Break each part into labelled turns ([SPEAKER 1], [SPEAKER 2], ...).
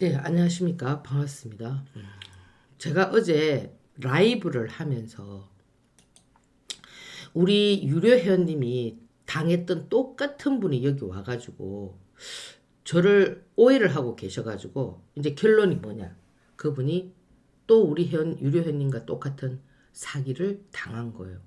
[SPEAKER 1] 네, 안녕하십니까. 반갑습니다. 음, 제가 어제 라이브를 하면서 우리 유료 회원님이 당했던 똑같은 분이 여기 와가지고 저를 오해를 하고 계셔가지고 이제 결론이 뭐냐. 그분이 또 우리 회원, 유료 회원님과 똑같은 사기를 당한 거예요.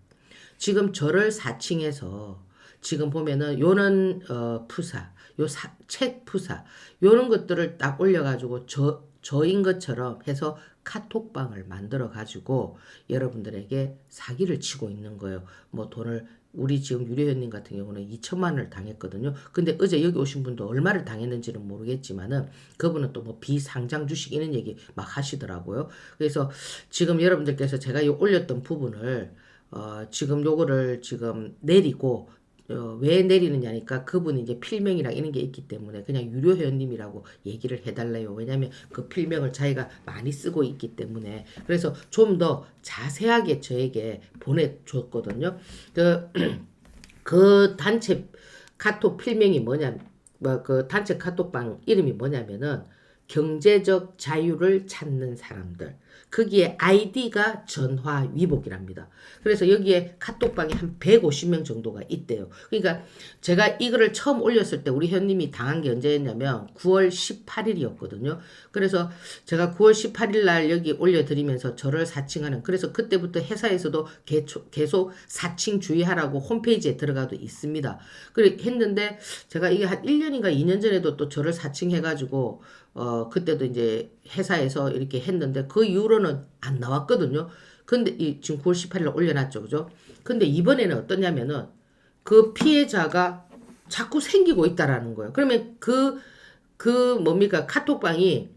[SPEAKER 1] 지금 저를 사칭해서 지금 보면은 요는 어 푸사, 요책 푸사, 요런 것들을 딱 올려가지고 저 저인 것처럼 해서 카톡방을 만들어 가지고 여러분들에게 사기를 치고 있는 거예요. 뭐 돈을 우리 지금 유료현님 같은 경우는 2천만 원을 당했거든요. 근데 어제 여기 오신 분도 얼마를 당했는지는 모르겠지만은 그분은 또 뭐 비상장 주식 이런 얘기 막 하시더라고요. 그래서 지금 여러분들께서 제가 요 올렸던 부분을 어, 지금 요거를 지금 내리고 어, 왜 내리느냐니까 그분이 이제 필명이랑 이런 게 있기 때문에 그냥 유료 회원님이라고 얘기를 해달래요. 왜냐하면 그 필명을 자기가 많이 쓰고 있기 때문에 그래서 좀 더 자세하게 저에게 보내줬거든요. 그, 그 단체 카톡 필명이 뭐냐, 뭐그 단체 카톡방 이름이 뭐냐면은 경제적 자유를 찾는 사람들. 거기에 아이디가 전화 위복이랍니다. 그래서 여기에 카톡방에 한 150명 정도가 있대요. 그러니까 제가 이거를 처음 올렸을 때 우리 현님이 당한 게 언제였냐면 9월 18일이었거든요. 그래서 제가 9월 18일 날 여기 올려드리면서 저를 사칭하는 그래서 그때부터 회사에서도 계속 사칭 주의하라고 홈페이지에 들어가도 있습니다. 그래 했는데 제가 이게 한 1년인가 2년 전에도 또 저를 사칭해가지고 어, 그때도 이제 회사에서 이렇게 했는데 그 이후로는 안 나왔거든요. 근데 이 지금 9월 18일 올려놨죠. 그죠? 근데 이번에는 어떠냐면은 그 피해자가 자꾸 생기고 있다라는 거예요. 그러면 그, 그 뭡니까? 카톡방이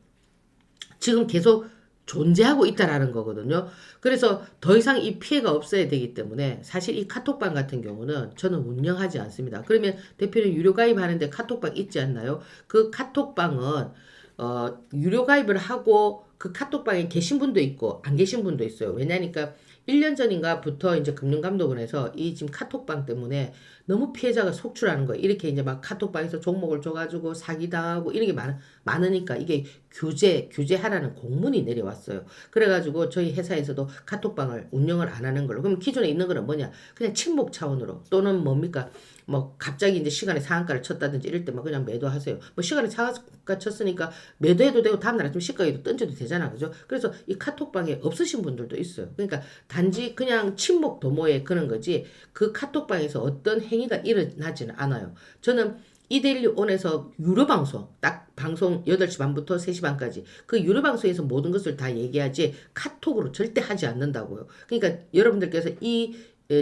[SPEAKER 1] 지금 계속 존재하고 있다라는 거거든요. 그래서 더 이상 이 피해가 없어야 되기 때문에 사실 이 카톡방 같은 경우는 저는 운영하지 않습니다. 그러면 대표님 유료 가입하는데 카톡방 있지 않나요? 그 카톡방은 어, 유료 가입을 하고 그 카톡방에 계신 분도 있고 안 계신 분도 있어요. 왜냐니까 1년 전인가부터 이제 금융감독원에서 이 지금 카톡방 때문에 너무 피해자가 속출하는 거예요. 이렇게 이제 막 카톡방에서 종목을 줘가지고 사기당하고 이런 게 많, 많으니까 이게 규제, 규제하라는 공문이 내려왔어요. 그래가지고 저희 회사에서도 카톡방을 운영을 안 하는 걸로. 그럼 기존에 있는 거는 뭐냐? 그냥 침묵 차원으로 또는 뭡니까? 뭐 갑자기 이제 시간에 상한가를 쳤다든지 이럴 때만 그냥 매도하세요. 뭐 시간에 상한가 쳤으니까 매도해도 되고 다음날 아침 시가에도 던져도 되잖아. 그죠? 그래서 이 카톡방에 없으신 분들도 있어요. 그러니까 단지 그냥 침묵 도모에 그런 거지 그 카톡방에서 어떤 행위가 일어나지는 않아요. 저는 이데일리 온에서 유료 방송 딱 방송 8시 반부터 3시 반까지 그 유료 방송에서 모든 것을 다 얘기하지 카톡으로 절대 하지 않는다고요. 그러니까 여러분들께서 이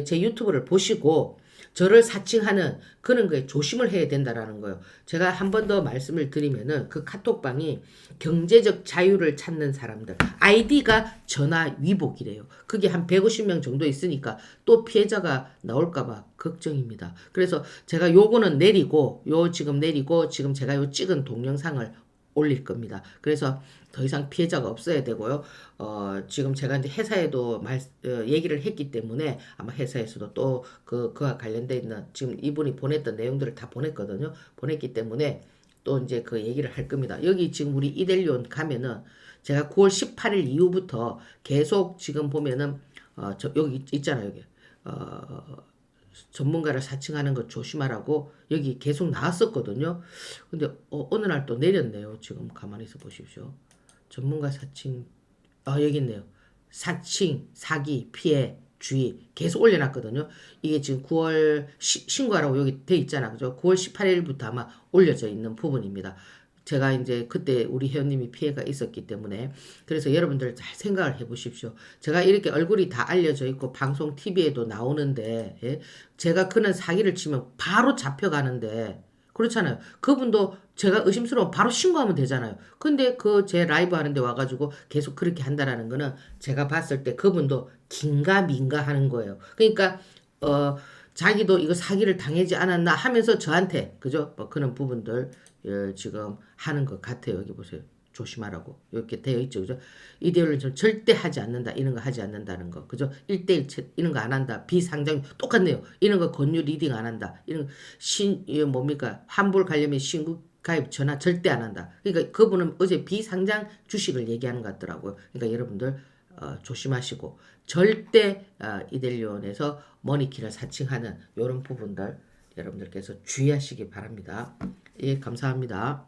[SPEAKER 1] 제 유튜브를 보시고 저를 사칭하는 그런 거에 조심을 해야 된다라는 거예요. 제가 한 번 더 말씀을 드리면은 그 카톡방이 경제적 자유를 찾는 사람들 아이디가 전화 위복이래요. 그게 한 150명 정도 있으니까 또 피해자가 나올까 봐 걱정입니다. 그래서 제가 요거는 내리고 요 지금 내리고 지금 제가 요 찍은 동영상을 올릴 겁니다. 그래서 더 이상 피해자가 없어야 되고요. 어, 지금 제가 이제 회사에도 말, 어, 얘기를 했기 때문에 아마 회사에서도 또 그, 그와 관련돼 있는 지금 이분이 보냈던 내용들을 다 보냈거든요. 보냈기 때문에 또 이제 그 얘기를 할 겁니다. 여기 지금 우리 이델리온 가면은 제가 9월 18일 이후부터 계속 지금 보면은 어, 저, 여기 있잖아요. 여기. 어, 전문가를 사칭하는 거 조심하라고 여기 계속 나왔었거든요. 근데 어, 어느 날 또 내렸네요. 지금 가만히 있어 보십시오. 전문가 사칭 아 여기 있네요. 사칭, 사기, 피해, 주의 계속 올려놨거든요. 이게 지금 9월 시, 신고하라고 여기 돼 있잖아. 그죠? 9월 18일부터 아마 올려져 있는 부분입니다. 제가 이제 그때 우리 회원님이 피해가 있었기 때문에 그래서 여러분들 잘 생각을 해 보십시오. 제가 이렇게 얼굴이 다 알려져 있고 방송 TV에도 나오는데 예? 제가 그는 사기를 치면 바로 잡혀가는데 그렇잖아요. 그분도 제가 의심스러우면 바로 신고하면 되잖아요. 근데 그 제 라이브 하는데 와가지고 계속 그렇게 한다라는 거는 제가 봤을 때 그분도 긴가민가 하는 거예요. 그러니까 어 자기도 이거 사기를 당하지 않았나 하면서 저한테 그죠? 뭐 그런 부분들 예, 어, 지금 하는 것 같아요. 여기 보세요. 조심하라고 이렇게 되어 있죠. 그죠? 이데올로 절대 하지 않는다. 이런 거 하지 않는다는 거. 그죠? 일대일 이런 거 안 한다. 비상장 똑같네요. 이런 거 권유 리딩 안 한다. 이런 신 이게 뭡니까? 환불 관련된 신고 가입 전화 절대 안 한다. 그러니까 그분은 어제 비상장 주식을 얘기하는 것 같더라고요. 그러니까 여러분들 어, 조심하시고 절대 어, 이델리온에서 머니키를 사칭하는 이런 부분들 여러분들께서 주의하시기 바랍니다. 예, 감사합니다.